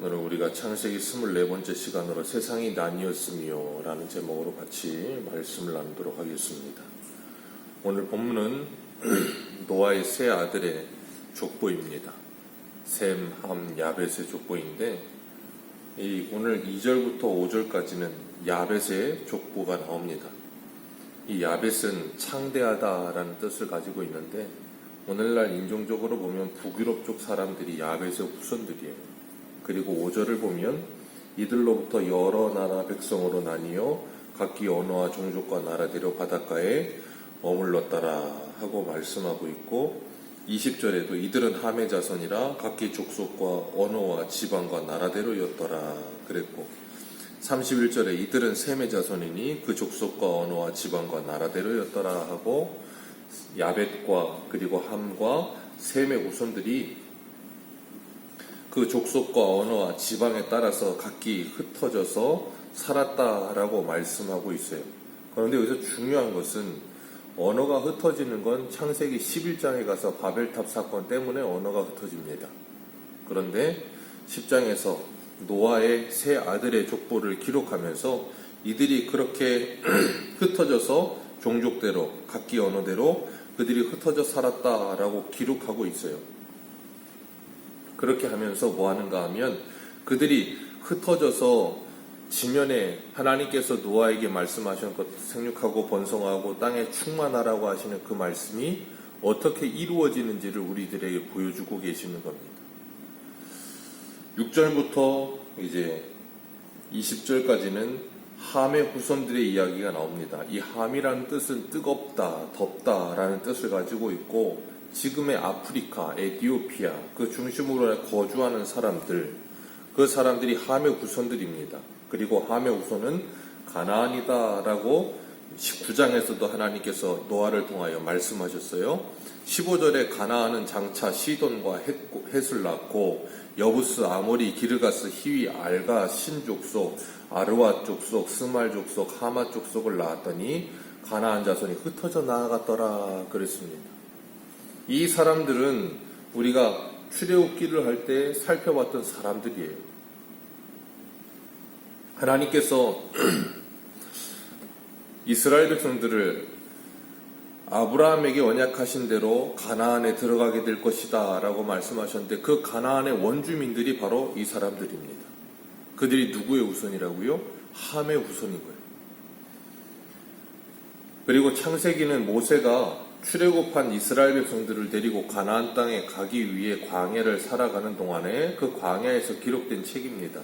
오늘 우리가 창세기 24번째 시간으로 세상이 나뉘었으며 라는 제목으로 같이 말씀을 나누도록 하겠습니다. 오늘 본문은 노아의 세 아들의 족보입니다. 셈, 함, 야벳의 족보인데 이 오늘 2절부터 5절까지는 야벳의 족보가 나옵니다. 이 야벳은 창대하다라는 뜻을 가지고 있는데 오늘날 인종적으로 보면 북유럽 쪽 사람들이 야벳의 후손들이에요. 그리고 5절을 보면 이들로부터 여러 나라 백성으로 나뉘어 각기 언어와 종족과 나라대로 바닷가에 머물렀더라 하고 말씀하고 있고 20절에도 이들은 함의 자손이라 각기 족속과 언어와 지방과 나라대로였더라 그랬고 31절에 이들은 셈의 자손이니 그 족속과 언어와 지방과 나라대로였더라 하고 야벳과 그리고 함과 셈의 후손들이 그 족속과 언어와 지방에 따라서 각기 흩어져서 살았다라고 말씀하고 있어요. 그런데 여기서 중요한 것은 언어가 흩어지는 건 창세기 11장에 가서 바벨탑 사건 때문에 언어가 흩어집니다. 그런데 10장에서 노아의 세 아들의 족보를 기록하면서 이들이 그렇게 흩어져서 종족대로 각기 언어대로 그들이 흩어져 살았다라고 기록하고 있어요. 그렇게 하면서 뭐 하는가 하면 그들이 흩어져서 지면에 하나님께서 노아에게 말씀하신 것 생육하고 번성하고 땅에 충만하라고 하시는 그 말씀이 어떻게 이루어지는지를 우리들에게 보여주고 계시는 겁니다. 6절부터 이제 20절까지는 함의 후손들의 이야기가 나옵니다. 이 함이라는 뜻은 뜨겁다, 덥다라는 뜻을 가지고 있고 지금의 아프리카, 에디오피아 그 중심으로 거주하는 사람들 그 사람들이 함의 후손들입니다. 그리고 함의 후손은 가나안이다라고 19장에서도 하나님께서 노아를 통하여 말씀하셨어요. 15절에 가나안은 장차 시돈과 헷을 낳고 여부스, 아모리, 기르가스, 히위, 알가, 신족속, 아르와 족속, 스말 족속, 하마 족속을 낳았더니 가나안 자손이 흩어져 나아갔더라 그랬습니다. 이 사람들은 우리가 출애굽기를 할 때 살펴봤던 사람들이에요. 하나님께서 이스라엘 백성들을 아브라함에게 언약하신 대로 가나안에 들어가게 될 것이다 라고 말씀하셨는데 그 가나안의 원주민들이 바로 이 사람들입니다. 그들이 누구의 후손이라고요? 함의 후손인 거예요. 그리고 창세기는 모세가 출애굽한 이스라엘 백성들을 데리고 가나안 땅에 가기 위해 광야를 살아가는 동안에 그 광야에서 기록된 책입니다.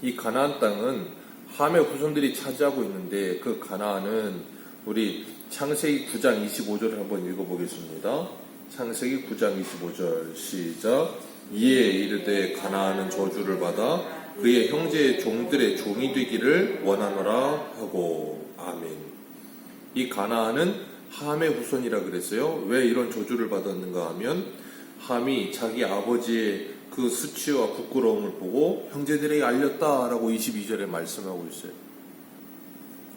이 가나안 땅은 함의 후손들이 차지하고 있는데 그 가나안은 우리 창세기 9장 25절을 한번 읽어보겠습니다. 창세기 9장 25절 시작 이에 이르되 가나안은 저주를 받아 그의 형제의 종들의 종이 되기를 원하노라 하고 아멘. 이 가나안은 함의 후손이라 그랬어요. 왜 이런 저주를 받았는가 하면 함이 자기 아버지의 그 수치와 부끄러움을 보고 형제들에게 알렸다라고 22절에 말씀하고 있어요.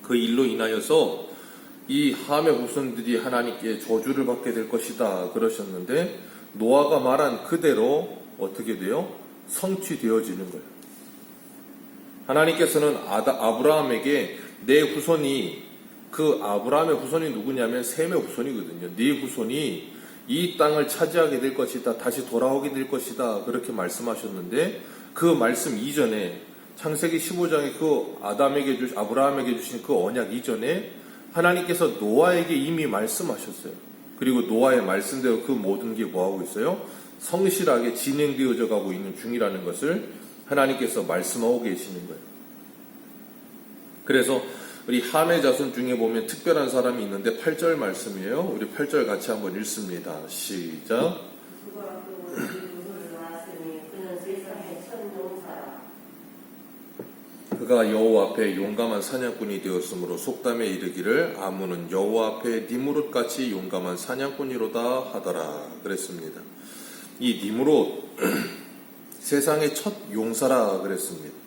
그 일로 인하여서 이 함의 후손들이 하나님께 저주를 받게 될 것이다 그러셨는데 노아가 말한 그대로 어떻게 돼요? 성취되어지는 거예요. 하나님께서는 아브라함에게 내 후손이 그 아브라함의 후손이 누구냐면 셈의 후손이거든요. 네 후손이 이 땅을 차지하게 될 것이다. 다시 돌아오게 될 것이다. 그렇게 말씀하셨는데 그 말씀 이전에 창세기 15장에 그 아담에게 주 아브라함에게 주신 그 언약 이전에 하나님께서 노아에게 이미 말씀하셨어요. 그리고 노아의 말씀대로 그 모든 게 뭐하고 있어요? 성실하게 진행되어져 가고 있는 중이라는 것을 하나님께서 말씀하고 계시는 거예요. 그래서 우리 함의 자손 중에 보면 특별한 사람이 있는데 8절 말씀이에요. 우리 8절 같이 한번 읽습니다. 시작. 그가 여호와 앞에 용감한 사냥꾼이 되었으므로 속담에 이르기를 아무는 여호와 앞에 니무롯 같이 용감한 사냥꾼이로다 하더라 그랬습니다. 이 니무롯 세상의 첫 용사라 그랬습니다.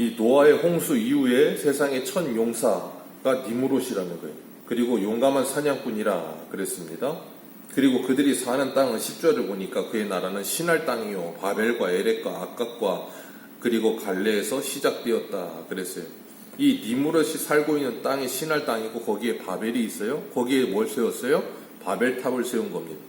이 노아의 홍수 이후에 세상의 첫 용사가 니무롯이라는 거예요. 그리고 용감한 사냥꾼이라 그랬습니다. 그리고 그들이 사는 땅은 10절을 보니까 그의 나라는 신할 땅이요 바벨과 에렉과 악각과 그리고 갈레에서 시작되었다 그랬어요. 이 니무롯이 살고 있는 땅이 신할 땅이고 거기에 바벨이 있어요. 거기에 뭘 세웠어요? 바벨탑을 세운 겁니다.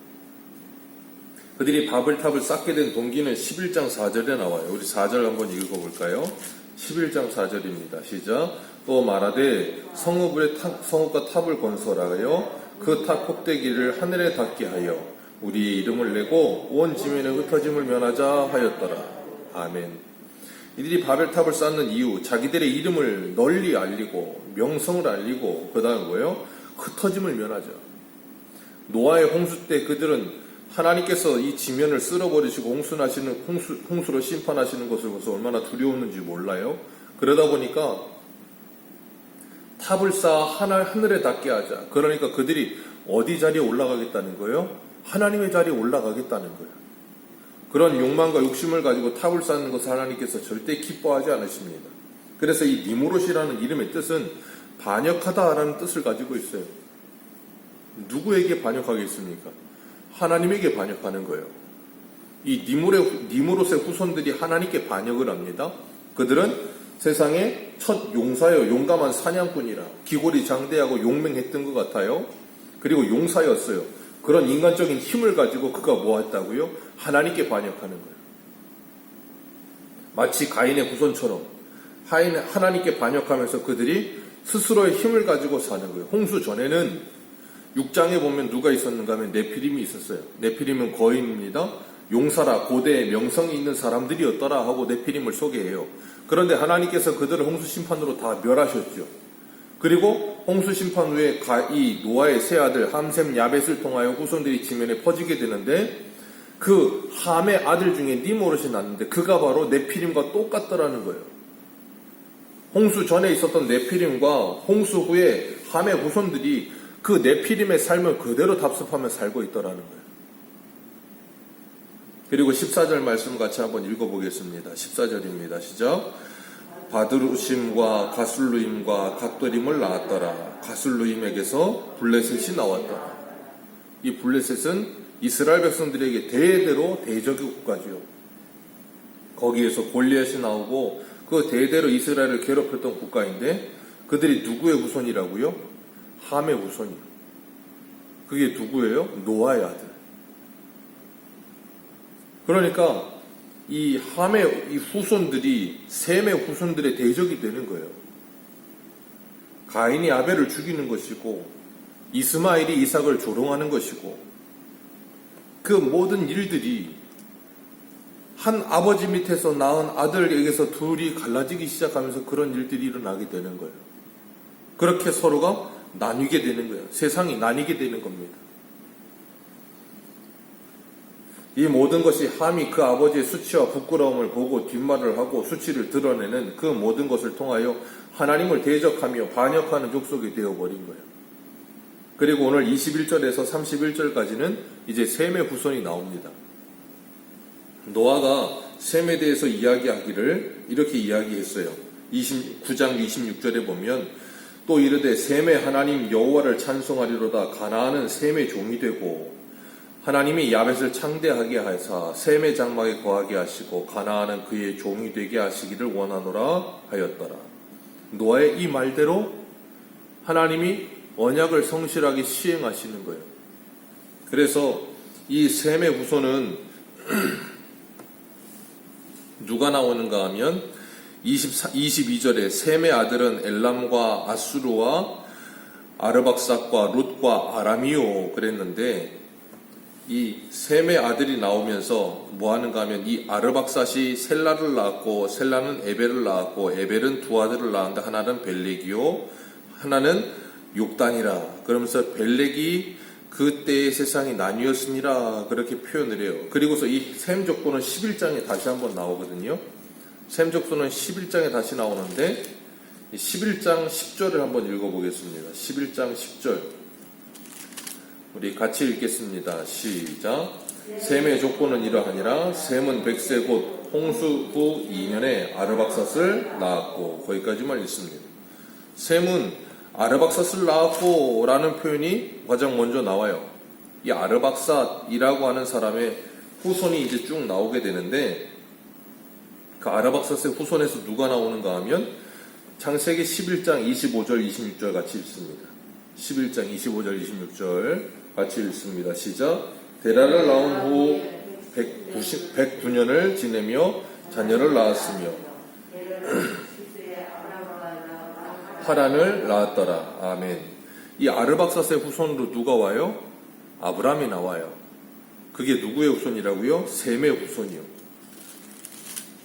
그들이 바벨탑을 쌓게 된 동기는 11장 4절에 나와요. 우리 4절 한번 읽어볼까요? 11장 4절입니다. 시작. 또 말하되 성읍의 탑- 성읍과 탑을 건설하여 그 탑 꼭대기를 하늘에 닿게 하여 우리의 이름을 내고 온 지면에 흩어짐을 면하자 하였더라. 아멘. 이들이 바벨탑을 쌓는 이유, 자기들의 이름을 널리 알리고 명성을 알리고 그 다음에 뭐예요? 흩어짐을 면하자. 노아의 홍수 때 그들은 하나님께서 이 지면을 쓸어버리시고 홍수나시는 홍수, 홍수로 심판하시는 것을 보서 얼마나 두려웠는지 몰라요. 그러다 보니까 탑을 쌓아 하늘, 하늘에 닿게 하자. 그러니까 그들이 어디 자리에 올라가겠다는 거예요? 하나님의 자리에 올라가겠다는 거예요. 그런 욕망과 욕심을 가지고 탑을 쌓는 것을 하나님께서 절대 기뻐하지 않으십니다. 그래서 이 니무롯이라는 이름의 뜻은 반역하다라는 뜻을 가지고 있어요. 누구에게 반역하겠습니까? 하나님에게 반역하는 거예요. 이 니무롯의, 니무롯의 후손들이 하나님께 반역을 합니다. 그들은 세상의 첫 용사요, 용감한 사냥꾼이라 기골이 장대하고 용맹했던 것 같아요. 그리고 용사였어요. 그런 인간적인 힘을 가지고 그가 뭐 했다고요? 하나님께 반역하는 거예요. 마치 가인의 후손처럼 하나님께 반역하면서 그들이 스스로의 힘을 가지고 사는 거예요. 홍수 전에는 6장에 보면 누가 있었는가 하면 네피림이 있었어요. 네피림은 거인입니다. 용사라 고대에 명성이 있는 사람들이었더라 하고 네피림을 소개해요. 그런데 하나님께서 그들을 홍수 심판으로 다 멸하셨죠. 그리고 홍수 심판 후에 가- 이 노아의 세 아들 함셈 야벳을 통하여 후손들이 지면에 퍼지게 되는데 그 함의 아들 중에 니모롯이 났는데 그가 바로 네피림과 똑같더라는 거예요. 홍수 전에 있었던 네피림과 홍수 후에 함의 후손들이 그 네피림의 삶을 그대로 답습하며 살고 있더라는 거예요. 그리고 14절 말씀 같이 한번 읽어보겠습니다. 14절입니다. 시작. 바드루심과 가술루임과 갓도림을 낳았더라. 가술루임에게서 블레셋이 나왔더라. 이 블레셋은 이스라엘 백성들에게 대대로 대적의 국가지요. 거기에서 골리앗이 나오고 그 대대로 이스라엘을 괴롭혔던 국가인데 그들이 누구의 후손이라고요? 함의 후손이요. 그게 누구예요? 노아의 아들. 그러니까 이 함의 이 후손들이 셈의 후손들의 대적이 되는 거예요. 가인이 아벨을 죽이는 것이고 이스마엘이 이삭을 조롱하는 것이고 그 모든 일들이 한 아버지 밑에서 낳은 아들에게서 둘이 갈라지기 시작하면서 그런 일들이 일어나게 되는 거예요. 그렇게 서로가 나뉘게 되는 거예요. 세상이 나뉘게 되는 겁니다. 이 모든 것이 함이 그 아버지의 수치와 부끄러움을 보고 뒷말을 하고 수치를 드러내는 그 모든 것을 통하여 하나님을 대적하며 반역하는 족속이 되어버린 거예요. 그리고 오늘 21절에서 31절까지는 이제 셈의 후손이 나옵니다. 노아가 셈에 대해서 이야기하기를 이렇게 이야기했어요. 29장 26절에 보면 또 이르되 셈의 하나님 여호와를 찬송하리로다 가나안은 셈의 종이 되고 하나님이 야벳을 창대하게 하사 셈의 장막에 거하게 하시고 가나안은 그의 종이 되게 하시기를 원하노라 하였더라. 노아의 이 말대로 하나님이 언약을 성실하게 시행하시는 거예요. 그래서 이 셈의 후손은 누가 나오는가 하면 24, 22절에 셈의 아들은 엘람과 아수르와 아르박삭과 룻과 아람이요 그랬는데 이 셈의 아들이 나오면서 뭐 하는가 하면 이 아르박삭이 셀라를 낳았고 셀라는 에벨을 낳았고 에벨은 두 아들을 낳았는데 하나는 벨렉이요 하나는 욕단이라 그러면서 벨렉이 그때의 세상이 나뉘었으니라 그렇게 표현을 해요. 그리고서 이셈 족보는 11장에 다시 한번 나오거든요. 셈 족보는 11장에 다시 나오는데 11장 10절을 한번 읽어보겠습니다. 11장 10절 우리 같이 읽겠습니다. 시작. 셈의 족보는 이러하니라 셈은 백세 곧 홍수 후 2년에 아르박삿을 낳았고 거기까지만 읽습니다. 셈은 아르박삿을 낳았고 라는 표현이 가장 먼저 나와요. 이 아르박삿이라고 하는 사람의 후손이 이제 쭉 나오게 되는데 그 아르박삿의 후손에서 누가 나오는가 하면 창세기 11장 25절 26절 같이 읽습니다. 11장 25절 26절 같이 읽습니다. 시작. 데라를 낳은 후 190, 109년을 지내며 자녀를 낳았으며 하란을 낳았더라. 아멘. 이 아르박사스의 후손으로 누가 와요? 아브람이 나와요. 그게 누구의 후손이라고요? 셈의 후손이요.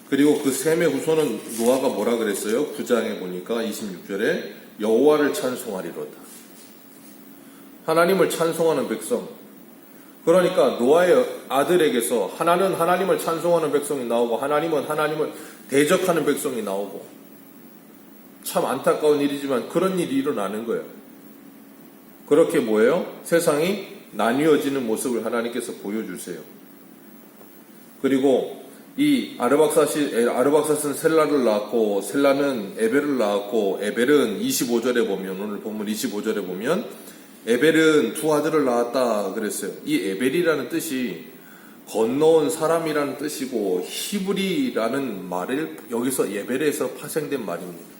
그리고 그 셈의 후손은 노아가 뭐라 그랬어요? 9장에 보니까 26절에 여호와를 찬송하리로다. 하나님을 찬송하는 백성. 그러니까 노아의 아들에게서 하나는 하나님을 찬송하는 백성이 나오고 하나님은 하나님을 대적하는 백성이 나오고 참 안타까운 일이지만 그런 일이 일어나는 거예요. 그렇게 뭐예요? 세상이 나뉘어지는 모습을 하나님께서 보여주세요. 그리고 이 아르박사시, 아르박사스는 셀라를 낳았고, 셀라는 에벨을 낳았고, 에벨은 25절에 보면, 오늘 본문 25절에 보면, 에벨은 두 아들을 낳았다 그랬어요. 이 에벨이라는 뜻이 건너온 사람이라는 뜻이고, 히브리라는 말을 여기서 에벨에서 파생된 말입니다.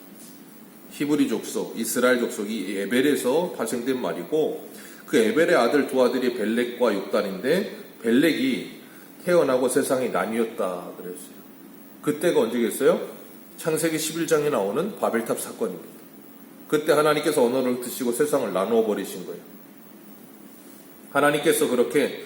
히브리 족속, 이스라엘 족속이 에벨에서 발생된 말이고 그 에벨의 아들 두 아들이 벨렉과 육단인데 벨렉이 태어나고 세상이 나뉘었다 그랬어요. 그때가 언제겠어요? 창세기 11장에 나오는 바벨탑 사건입니다. 그때 하나님께서 언어를 드시고 세상을 나누어 버리신 거예요. 하나님께서 그렇게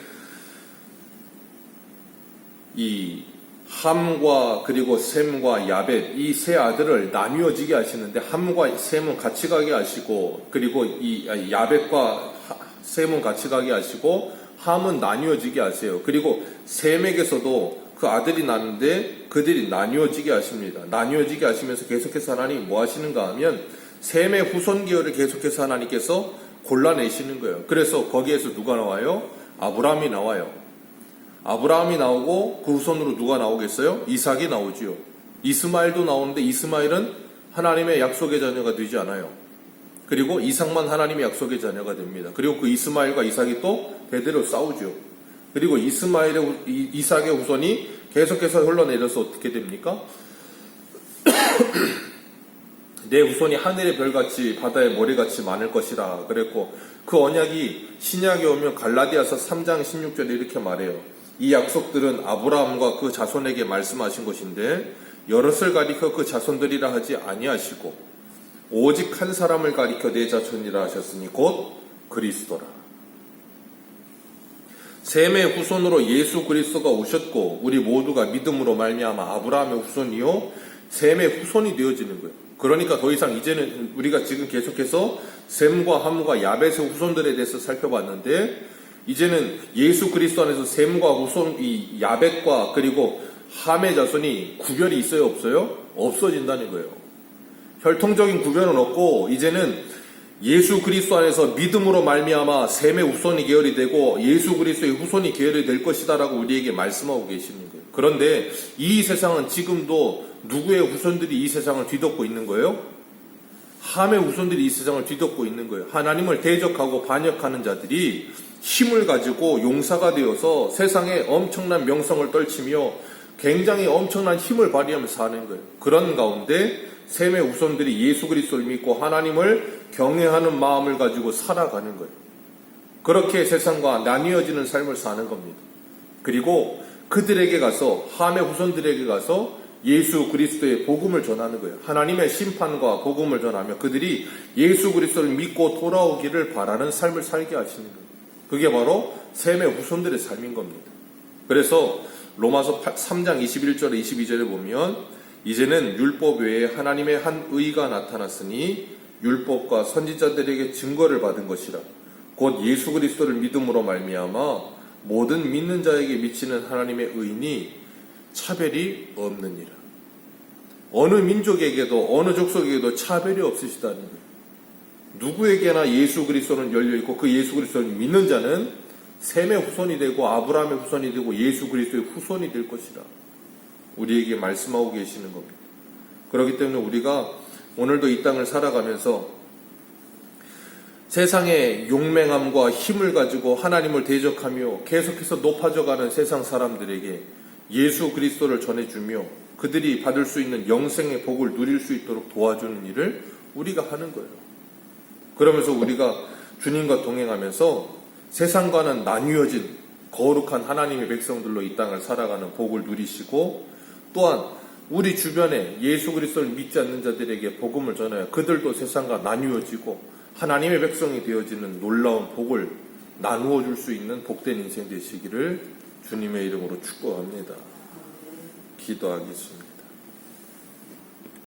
이 함과 그리고 셈과 야벳 이 세 아들을 나뉘어지게 하시는데 함과 셈은 같이 가게 하시고 그리고 이 야벳과 셈은 같이 가게 하시고 함은 나뉘어지게 하세요. 그리고 셈에게서도 그 아들이 낳는데 그들이 나뉘어지게 하십니다. 나뉘어지게 하시면서 계속해서 하나님 뭐 하시는가 하면 셈의 후손 기열을 계속해서 하나님께서 골라내시는 거예요. 그래서 거기에서 누가 나와요? 아브라함이 나와요. 아브라함이 나오고 그 후손으로 누가 나오겠어요? 이삭이 나오지요. 이스마일도 나오는데 이스마일은 하나님의 약속의 자녀가 되지 않아요. 그리고 이삭만 하나님의 약속의 자녀가 됩니다. 그리고 그 이스마일과 이삭이 또 대대로 싸우죠. 그리고 이스마일의 후- 이- 이삭의 후손이 계속해서 흘러내려서 어떻게 됩니까? 내 후손이 하늘의 별같이 바다의 모래같이 많을 것이라 그랬고 그 언약이 신약에 오면 갈라디아서 3장 16절에 이렇게 말해요. 이 약속들은 아브라함과 그 자손에게 말씀하신 것인데 여럿을 가리켜 그 자손들이라 하지 아니하시고 오직 한 사람을 가리켜 내 자손이라 하셨으니 곧 그리스도라. 셈의 후손으로 예수 그리스도가 오셨고 우리 모두가 믿음으로 말미암아 아브라함의 후손이요 셈의 후손이 되어지는 거예요. 그러니까 더 이상 이제는 우리가 지금 계속해서 셈과 함과 야벳의 후손들에 대해서 살펴봤는데 이제는 예수 그리스도 안에서 셈과 후손 이 야벳과 그리고 함의 자손이 구별이 있어요 없어요? 없어진다는 거예요. 혈통적인 구별은 없고 이제는 예수 그리스도 안에서 믿음으로 말미암아 셈의 후손이 계열이 되고 예수 그리스도의 후손이 계열이 될 것이다라고 우리에게 말씀하고 계시는 거예요. 그런데 이 세상은 지금도 누구의 후손들이 이 세상을 뒤덮고 있는 거예요? 함의 후손들이 이 세상을 뒤덮고 있는 거예요. 하나님을 대적하고 반역하는 자들이 힘을 가지고 용사가 되어서 세상에 엄청난 명성을 떨치며 굉장히 엄청난 힘을 발휘하면서 사는 거예요. 그런 가운데 셈의 후손들이 예수 그리스도를 믿고 하나님을 경외하는 마음을 가지고 살아가는 거예요. 그렇게 세상과 나뉘어지는 삶을 사는 겁니다. 그리고 그들에게 가서 함의 후손들에게 가서 예수 그리스도의 복음을 전하는 거예요. 하나님의 심판과 복음을 전하며 그들이 예수 그리스도를 믿고 돌아오기를 바라는 삶을 살게 하시는 거예요. 그게 바로 셈의 후손들의 삶인 겁니다. 그래서 로마서 3장 21절에 22절에 보면 이제는 율법 외에 하나님의 한 의가 나타났으니 율법과 선지자들에게 증거를 받은 것이라 곧 예수 그리스도를 믿음으로 말미암아 모든 믿는 자에게 미치는 하나님의 의인이 차별이 없느니라. 어느 민족에게도 어느 족속에게도 차별이 없으시다는 거예요. 누구에게나 예수 그리스도는 열려 있고 그 예수 그리스도를 믿는 자는 셈의 후손이 되고 아브라함의 후손이 되고 예수 그리스도의 후손이 될 것이라. 우리에게 말씀하고 계시는 겁니다. 그렇기 때문에 우리가 오늘도 이 땅을 살아가면서 세상의 용맹함과 힘을 가지고 하나님을 대적하며 계속해서 높아져가는 세상 사람들에게 예수 그리스도를 전해주며 그들이 받을 수 있는 영생의 복을 누릴 수 있도록 도와주는 일을 우리가 하는 거예요. 그러면서 우리가 주님과 동행하면서 세상과는 나뉘어진 거룩한 하나님의 백성들로 이 땅을 살아가는 복을 누리시고 또한 우리 주변에 예수 그리스도를 믿지 않는 자들에게 복음을 전하여 그들도 세상과 나뉘어지고 하나님의 백성이 되어지는 놀라운 복을 나누어 줄 수 있는 복된 인생 되시기를 주님의 이름으로 축복합니다. 기도하겠습니다.